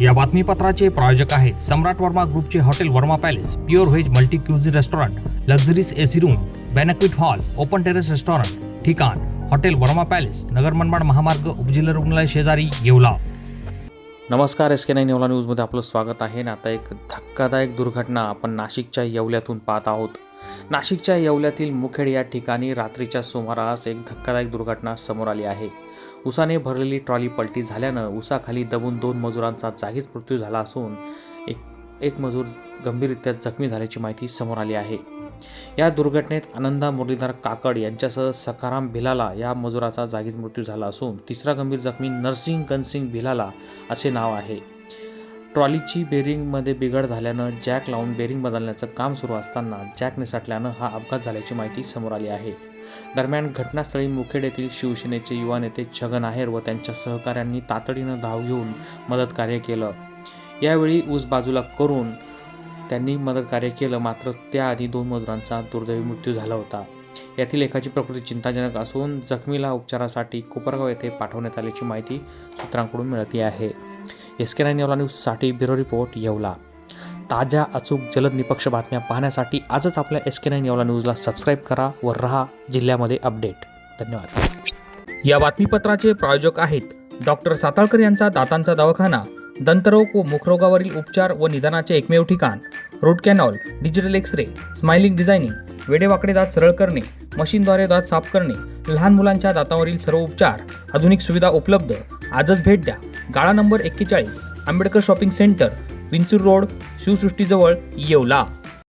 या बातमीपत्राचे प्रायोजक आहेत सम्राट वर्मा ग्रुपचे hotel Verma palace pure veg multi cuisine restaurant luxuries AC room banquet hall open terrace restaurant ठिकाण hotel Verma palace Nagar Manmad महामार्ग उपजिल्हा रुग्णालय शेजारी येवला. नमस्कार एस के नाईन येवला न्यूजमध्ये आपलं स्वागत आहे. ना आता एक धक्कादायक दुर्घटना आपण नाशिकच्या येवल्यातून पाहत आहोत. नाशिकच्या येवल्यातील मुखेड या ठिकाणी रात्रीच्या सुमारास एक धक्कादायक दुर्घटना समोर आली आहे. उसाने भरलेली ट्रॉली पलटी झाल्यानं उसाखाली दबून दोन मजुरांचा जागीच मृत्यू झाला असून एक एक मजूर गंभीररित्या जखमी झाल्याची माहिती समोर आली आहे. या दुर्घटनेत आनंदा मुरलीधर काकड यांच्यासह सकाराम भिलाला या मजुराचा जागीच मृत्यू झाला असून तिसरा गंभीर जखमी नरसिंग गनसिंग भिलाला असे नाव आहे. ट्रॉलीची बेरिंगमध्ये बिघड झाल्यानं जॅक लावून बेरिंग बदलण्याचं काम सुरू असताना जॅक निसटल्यानं हा अपघात झाल्याची माहिती समोर आली आहे. दरम्यान घटनास्थळी मुखेड येथील शिवसेनेचे युवा नेते छगन आहेर व त्यांच्या सहकाऱ्यांनी तातडीनं धाव घेऊन मदत कार्य केलं. यावेळी ऊस बाजूला करून त्यांनी मदत कार्य केलं मात्र त्याआधी दोन मजुरांचा दुर्दैवी मृत्यू झाला होता. यातील एकाची प्रकृती चिंताजनक असून जखमीला उपचारासाठी कोपरगाव येथे पाठवण्यात आल्याची माहिती सूत्रांकडून मिळते आहे. एस के नाईन येवला न्यूजसाठी ब्युरो रिपोर्ट येवला. ताज्या अचूक जलद निपक्ष बातम्या पाहण्यासाठी आजच आपल्या एस के नाईन येवला न्यूजला सबस्क्राईब करा व रहा जिल्ह्यामध्ये अपडेट धन्यवाद. या बातमीपत्राचे प्रायोजक आहेत डॉक्टर साताळकर यांचा दातांचा दवाखाना दंतरोग व मुखरोगावरील उपचार व निदानाचे एकमेव ठिकाण root canal digital x ray smiling designing वेडेवाकडे दात सरळ करणे मशीनद्वारे दात साफ करणे लहान मुलांच्या दातावरील सर्व उपचार आधुनिक सुविधा उपलब्ध आजच भेट द्या. गाळा नंबर एक्केचाळीस Ambedkar shopping centre Vinchur road शिवसृष्टीजवळ Yeola.